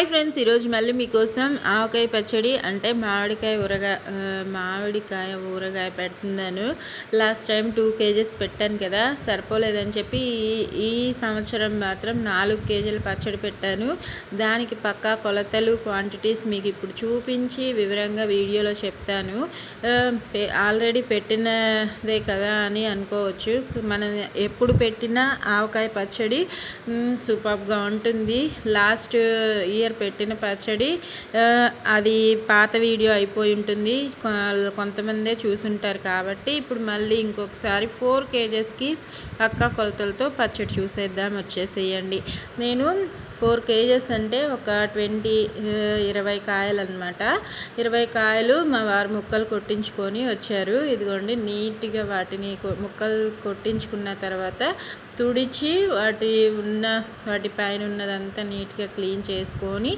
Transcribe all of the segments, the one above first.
Hi friends ఈరోజు మళ్ళీ మీకోసం ఆవకాయ పచ్చడి అంటే మామిడికాయ ఊరగాయ మామిడికాయ ఊరగాయ పెడుతున్నాను లాస్ట్ టైం టూ కేజెస్ పెట్టాను కదా సరిపోలేదని చెప్పి ఈ సంవత్సరం మాత్రం నాలుగు కేజీల పచ్చడి పెట్టాను. దానికి పక్కా కొలతలు క్వాంటిటీస్ మీకు ఇప్పుడు చూపించి వివరంగా వీడియోలో చెప్తాను. ఆల్రెడీ పెట్టినదే కదా అని అనుకోవచ్చు. మనం ఎప్పుడు పెట్టినా ఆవకాయ పచ్చడి సూపర్గా ఉంటుంది. లాస్ట్ ఇయర్ పెట్టిన పచ్చడి అది పాత వీడియో అయిపోయి ఉంటుంది. కొంతమందే చూసుంటారు కాబట్టి ఇప్పుడు మళ్ళీ ఇంకొకసారి ఫోర్ కేజెస్కి అక్క కొలతలతో పచ్చడి చూసేద్దాం వచ్చేసేయండి. నేను ఫోర్ కేజెస్ అంటే ఒక ట్వంటీ ఇరవై కాయలు అనమాట ఇరవై కాయలు మా వారు ముక్కలు కొట్టించుకొని వచ్చారు. ఇదిగోండి నీట్గా వాటిని ముక్కలు కొట్టించుకున్న తర్వాత తుడిచి వాటి ఉన్న వాటి పైన ఉన్నదంతా నీట్గా క్లీన్ చేసుకొని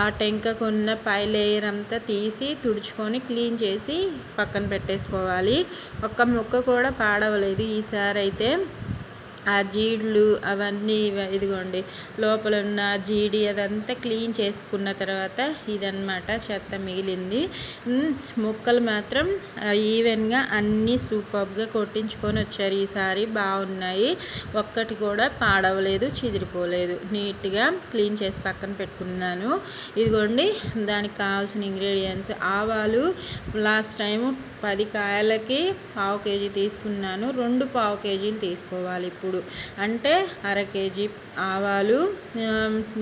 ఆ టెంకకు ఉన్న పై లేయర్ అంతా తీసి తుడుచుకొని క్లీన్ చేసి పక్కన పెట్టేసుకోవాలి. ఒక్క మొక్క కూడా పాడవలేదు. ఈసారి అయితే ఆ జీడ్లు అవన్నీ ఇదిగోండి. లోపల ఉన్న జీడి అదంతా క్లీన్ చేసుకున్న తర్వాత ఇదన్నమాట చెత్త మిగిలింది. ముక్కలు మాత్రం ఈవెన్గా అన్నీ సూపర్గా కొట్టించుకొని వచ్చారు. ఈసారి బాగున్నాయి. ఒక్కటి కూడా పాడవలేదు చిదిరిపోలేదు. నీట్గా క్లీన్ చేసి పక్కన పెట్టుకున్నాను. ఇదిగోండి దానికి కావాల్సిన ఇంగ్రీడియంట్స్. ఆవాలు లాస్ట్ టైం పది కాయలకి పావు కేజీ తీసుకున్నాను. రెండు పావు కేజీలు తీసుకోవాలి ఇప్పుడు. అంటే అర కేజీ ఆవాలు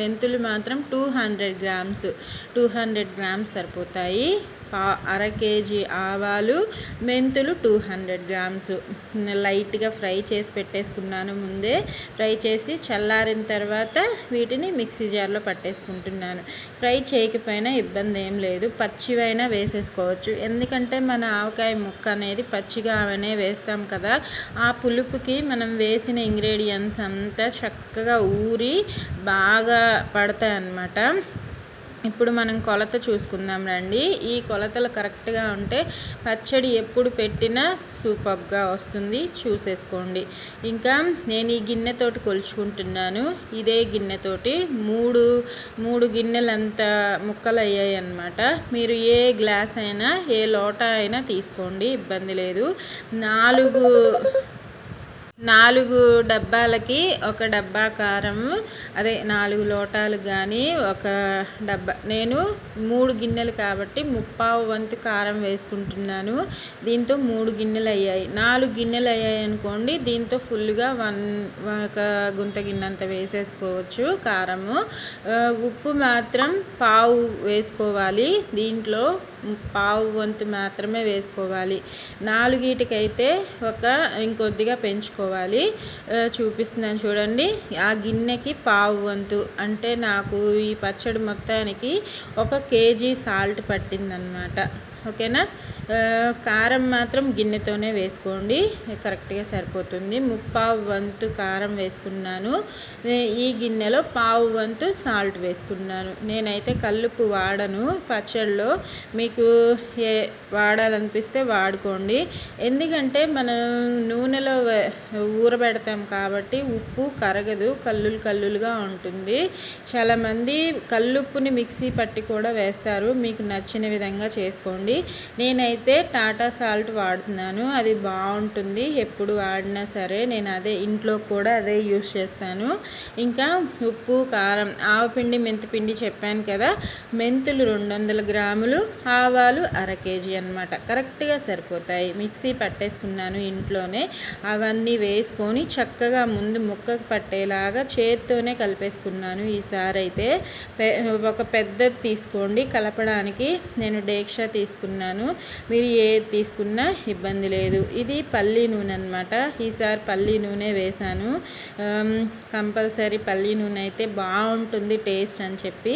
మెంతులు మాత్రం two hundred grams two hundred grams సరిపోతాయి. అర కేజీ ఆవాలు మెంతులు టూ హండ్రెడ్ గ్రామ్స్. లైట్గా ఫ్రై చేసి పెట్టేసుకున్నాను ముందే. ఫ్రై చేసి చల్లారిన తర్వాత వీటిని మిక్సీ జార్లో పట్టేసుకుంటున్నాను. ఫ్రై చేయకపోయినా ఇబ్బంది ఏం లేదు. పచ్చివైనా వేసేసుకోవచ్చు. ఎందుకంటే మన ఆవకాయ ముక్క అనేది పచ్చిగా అవనే వేస్తాం కదా. ఆ పులుపుకి మనం వేసిన ఇంగ్రీడియంట్స్ అంతా చక్కగా ఊరి బాగా పడతాయి అన్నమాట ఇప్పుడు మనం కొలత చూసుకుందాం రండి. ఈ కొలతలు కరెక్ట్గా ఉంటే పచ్చడి ఎప్పుడు పెట్టినా సూపర్గా వస్తుంది. చూసేసుకోండి. ఇంకా నేను ఈ గిన్నెతోటి కొలుచుకుంటున్నాను. ఇదే గిన్నెతోటి మూడు మూడు గిన్నెలంత ముక్కలు అయ్యాయి అన్నమాట మీరు ఏ గ్లాస్ అయినా ఏ లోట అయినా తీసుకోండి. ఇబ్బంది లేదు. నాలుగు నాలుగు డబ్బాలకి ఒక డబ్బా కారం అదే నాలుగు లోటాలు కానీ ఒక డబ్బా. నేను మూడు గిన్నెలు కాబట్టి ముప్పావు వంతు కారం వేసుకుంటున్నాను. దీంతో మూడు గిన్నెలు అయ్యాయి. నాలుగు గిన్నెలు అయ్యాయి అనుకోండి దీంతో ఫుల్గా వన్ ఒక గుంత గిన్నెంత వేసేసుకోవచ్చు కారము. ఉప్పు మాత్రం పావు వేసుకోవాలి. దీంట్లో పావు వంతు మాత్రమే వేసుకోవాలి. నాలుగిటికైతే ఒక ఇంకొద్దిగా పెంచుకోవాలి. చూపిస్తున్నాను చూడండి. ఆ గిన్నెకి పావు వంతు. అంటే నాకు ఈ పచ్చడి మొత్తానికి ఒక కేజీ సాల్ట్ పట్టిందనమాట ఓకేనా? కారం మాత్రం గిన్నెతోనే వేసుకోండి. కరెక్ట్గా సరిపోతుంది. ముప్పావు వంతు కారం వేసుకున్నాను. ఈ గిన్నెలో పావు వంతు సాల్ట్ వేసుకున్నాను. నేనైతే కల్లుప్పు వాడను పచ్చళ్ళలో మీకు ఏ వాడాలనిపిస్తే వాడుకోండి. ఎందుకంటే మనం నూనెలో ఊరబెడతాం కాబట్టి ఉప్పు కరగదు. కల్లులు కల్లులుగా ఉంటుంది. చాలామంది కల్లుప్పుని మిక్సీ పట్టి కూడా వేస్తారు. మీకు నచ్చిన విధంగా చేసుకోండి. నేనైతే నేనైతే టాటా సాల్ట్ వాడుతున్నాను. అది బాగుంటుంది. ఎప్పుడు వాడినా సరే నేను అదే ఇంట్లో కూడా అదే యూస్ చేస్తాను. ఇంకా ఉప్పు కారం ఆవపిండి మెంతిపిండి చెప్పాను కదా. మెంతులు రెండు వందల గ్రాములు ఆవాలు అర కేజీ అనమాట కరెక్ట్గా సరిపోతాయి. మిక్సీ పట్టేసుకున్నాను ఇంట్లోనే. అవన్నీ వేసుకొని చక్కగా ముందు ముక్కకు పట్టేలాగా చేత్తోనే కలిపేసుకున్నాను. ఈసారి అయితే ఒక పెద్దది తీసుకోండి. కలపడానికి నేను డేక్షా తీసుకున్నాను. మీరు ఏది తీసుకున్నా ఇబ్బంది లేదు. ఇది పల్లీ నూనె అనమాట ఈసారి పల్లీ నూనె వేశాను. కంపల్సరీ పల్లి నూనె అయితే బాగుంటుంది టేస్ట్ అని చెప్పి.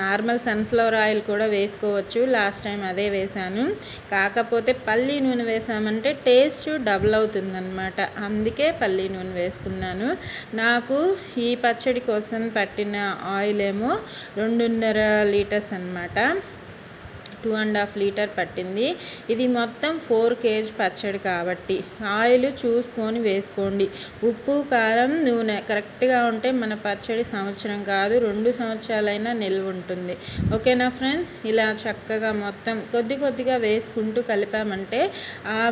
నార్మల్ సన్ఫ్లవర్ ఆయిల్ కూడా వేసుకోవచ్చు. లాస్ట్ టైం అదే వేశాను. కాకపోతే పల్లి నూనె వేసామంటే టేస్ట్ డబుల్ అవుతుందన్నమాట. అందుకే పల్లి నూనె వేసుకున్నాను. నాకు ఈ పచ్చడి కోసం పట్టిన ఆయిల్ ఏమో రెండున్నర లీటర్స్ అనమాట టూ అండ్ హాఫ్ లీటర్ పట్టింది. ఇది మొత్తం ఫోర్ కేజీ పచ్చడి కాబట్టి ఆయిల్ చూసుకొని వేసుకోండి. ఉప్పు కారం నూనె కరెక్ట్గా ఉంటే మన పచ్చడి సంవత్సరం కాదు రెండు సంవత్సరాలైనా నిల్వ ఉంటుంది. ఓకేనా ఫ్రెండ్స్? ఇలా చక్కగా మొత్తం కొద్ది కొద్దిగా వేసుకుంటూ కలిపామంటే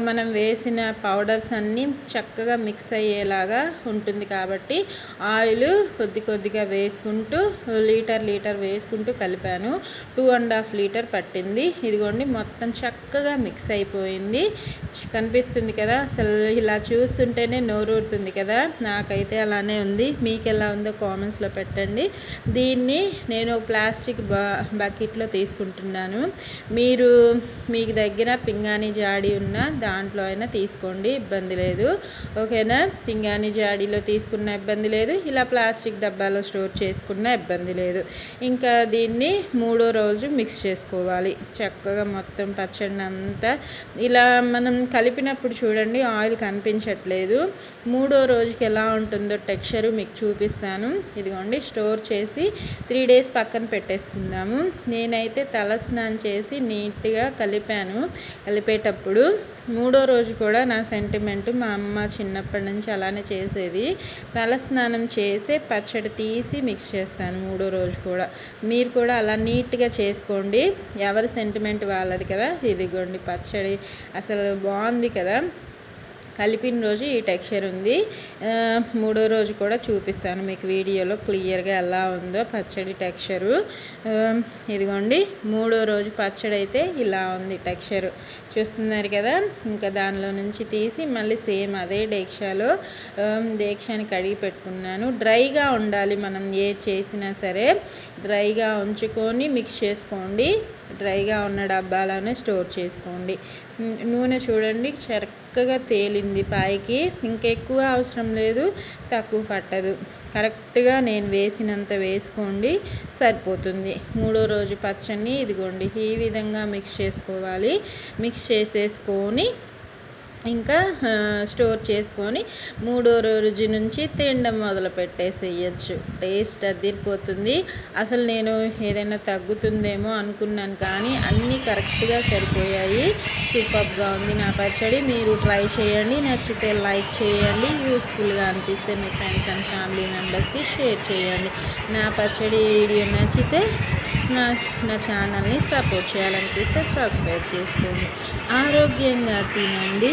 మనం వేసిన పౌడర్స్ అన్నీ చక్కగా మిక్స్ అయ్యేలాగా ఉంటుంది కాబట్టి ఆయిల్ కొద్ది కొద్దిగా వేసుకుంటూ లీటర్ లీటర్ వేసుకుంటూ కలిపాను. టూ అండ్ హాఫ్ లీటర్ పట్టింది. ఇదిగోండి మొత్తం చక్కగా మిక్స్ అయిపోయింది. కనిపిస్తుంది కదా అసలు ఇలా చూస్తుంటేనే నోరూరుతుంది కదా. నాకైతే అలానే ఉంది. మీకు ఎలా ఉందో కామెంట్స్లో పెట్టండి. దీన్ని నేను ప్లాస్టిక్ బా బకెట్లో తీసుకుంటున్నాను. మీరు మీకు దగ్గర పింగాణి జాడి ఉన్న దాంట్లో అయినా తీసుకోండి ఇబ్బంది లేదు. ఓకేనా? పింగాణి జాడీలో తీసుకున్న ఇబ్బంది లేదు. ఇలా ప్లాస్టిక్ డబ్బాలో స్టోర్ చేసుకున్న ఇబ్బంది లేదు. ఇంకా దీన్ని మూడో రోజు మిక్స్ చేసుకోవాలి. చక్కగా మొత్తం పచ్చడిని అంతా. ఇలా మనం కలిపినప్పుడు చూడండి ఆయిల్ కనిపించట్లేదు. మూడో రోజుకి ఎలా ఉంటుందో టెక్స్చర్ మీకు చూపిస్తాను. ఇదిగోండి స్టోర్ చేసి త్రీ డేస్ పక్కన పెట్టేసుకుందాము. నేనైతే తల స్నానం చేసి నీట్గా కలిపాను. కలిపేటప్పుడు మూడో రోజు కూడా నా సెంటిమెంట్ మా అమ్మ చిన్నప్పటి నుంచి అలానే చేసేది. తలస్నానం చేసి పచ్చడి తీసి మిక్స్ చేస్తాను మూడో రోజు కూడా. మీరు కూడా అలా నీట్గా చేసుకోండి. ఎవరి సెంటిమెంట్ వాళ్ళది కదా? ఇదిగోండి పచ్చడి. అసలు బాగుంది కదా? కలిపిన రోజు ఈ టెక్స్చర్ ఉంది. మూడో రోజు కూడా చూపిస్తాను మీకు వీడియోలో క్లియర్గా ఎలా ఉందో పచ్చడి టెక్స్చరు. ఇదిగోండి మూడో రోజు పచ్చడి అయితే ఇలా ఉంది టెక్స్చరు. చూస్తున్నారు కదా ఇంకా దానిలో నుంచి తీసి మళ్ళీ సేమ్ అదే డేక్షాలో డేక్షాని కడిగి పెట్టుకున్నాను. డ్రైగా ఉండాలి మనం ఏ చేసినా సరే. డ్రైగా ఉంచుకొని మిక్స్ చేసుకోండి. డ్రైగా ఉన్న డబ్బాలోనే స్టోర్ చేసుకోండి. నూనె చూడండి చక్కగా తేలింది పైకి ఇంకెక్కువ అవసరం లేదు తక్కువ పట్టదు. కరెక్ట్గా నేను వేసినంత వేసుకోండి సరిపోతుంది. మూడో రోజు పచ్చడిని ఇదిగోండి ఈ విధంగా మిక్స్ చేసుకోవాలి. మిక్స్ చేసేసుకొని ఇంకా స్టోర్ చేసుకొని మూడో రోజు నుంచి తినడం మొదలు పెట్టేసేయచ్చు. టేస్ట్ అదిరిపోతుంది. అసలు నేను ఏదైనా తగ్గుతుందేమో అనుకున్నాను కానీ అన్నీ కరెక్ట్గా సరిపోయాయి. సూపర్గా ఉంది నా పచ్చడి. మీరు ట్రై చేయండి. నచ్చితే లైక్ చేయండి. యూస్ఫుల్గా అనిపిస్తే మీ ఫ్రెండ్స్ అండ్ ఫ్యామిలీ మెంబర్స్కి షేర్ చేయండి. నా పచ్చడి వీడియో నచ్చితే నా నా ఛానల్ని సపోర్ట్ చేయాలనిపిస్తే సబ్స్క్రైబ్ చేసుకోండి. ఆరోగ్యంగా తినండి.